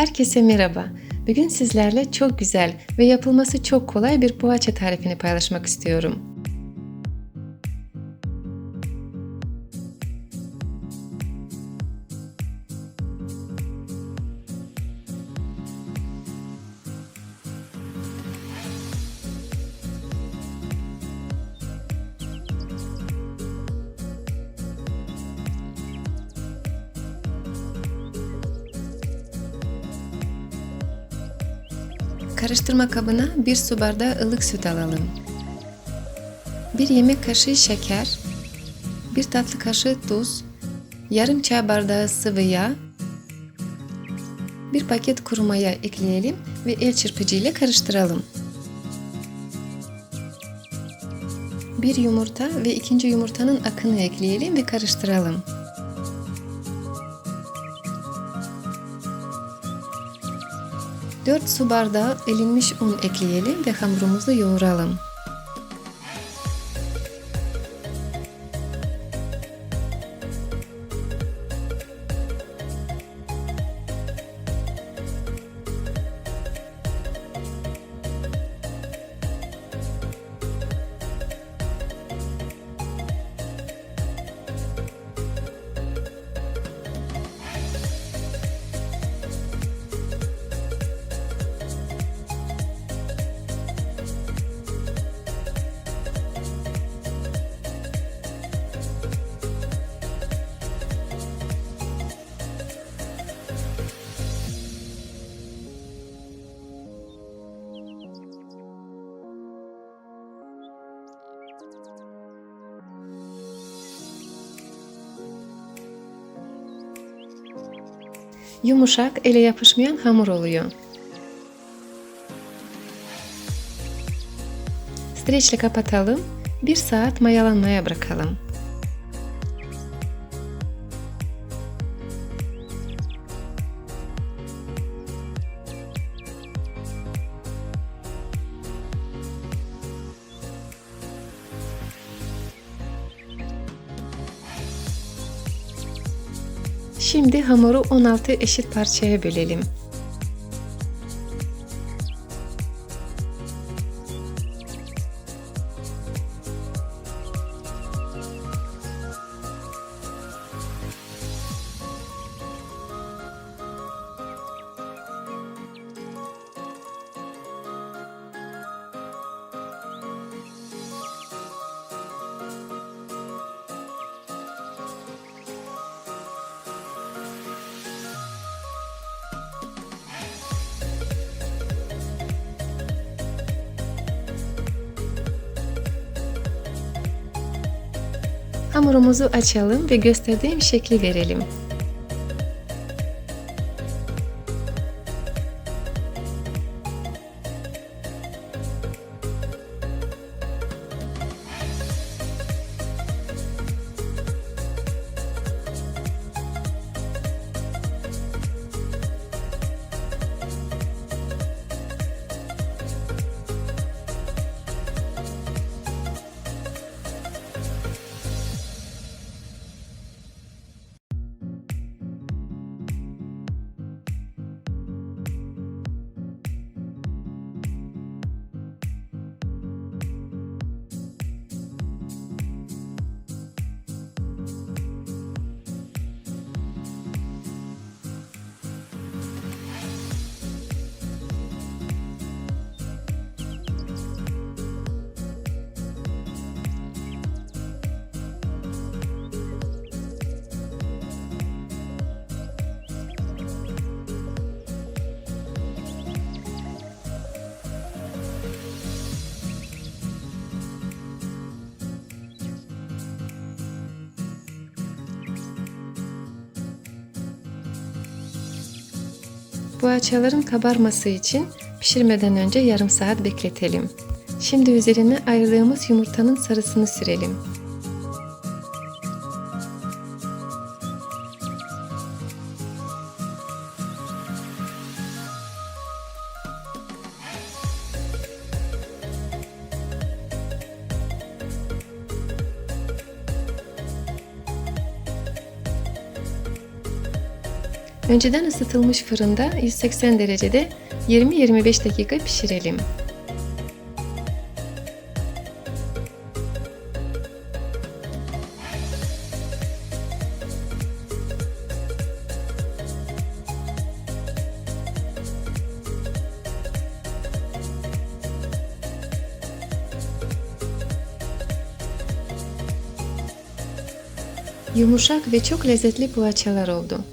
Herkese merhaba. Bugün sizlerle çok güzel ve yapılması çok kolay bir poğaça tarifini paylaşmak istiyorum. Karıştırma kabına bir su bardağı ılık süt alalım. Bir yemek kaşığı şeker, bir tatlı kaşığı tuz, yarım çay bardağı sıvı yağ, bir paket kuru maya ekleyelim ve el çırpıcı ile karıştıralım. Bir yumurta ve ikinci yumurtanın akını ekleyelim ve karıştıralım. 4 su bardağı elinmiş un ekleyelim ve hamurumuzu yoğuralım. Yumuşak, ele yapışmayan hamur oluyor. Streçle kapatalım. Bir saat mayalanmaya bırakalım. Şimdi hamuru 16 eşit parçaya bölelim. Hamurumuzu açalım ve gösterdiğim şekli verelim. Poğaçaların kabarması için pişirmeden önce yarım saat bekletelim. Şimdi üzerine ayırdığımız yumurtanın sarısını sürelim. Önceden ısıtılmış fırında 180 derecede 20-25 dakika pişirelim. Yumuşak ve çok lezzetli poğaçalar oldu.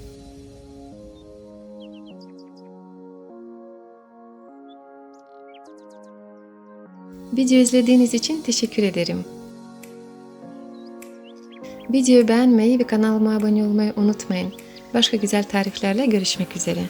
Video izlediğiniz için teşekkür ederim. Videoyu beğenmeyi ve kanalıma abone olmayı unutmayın. Başka güzel tariflerle görüşmek üzere.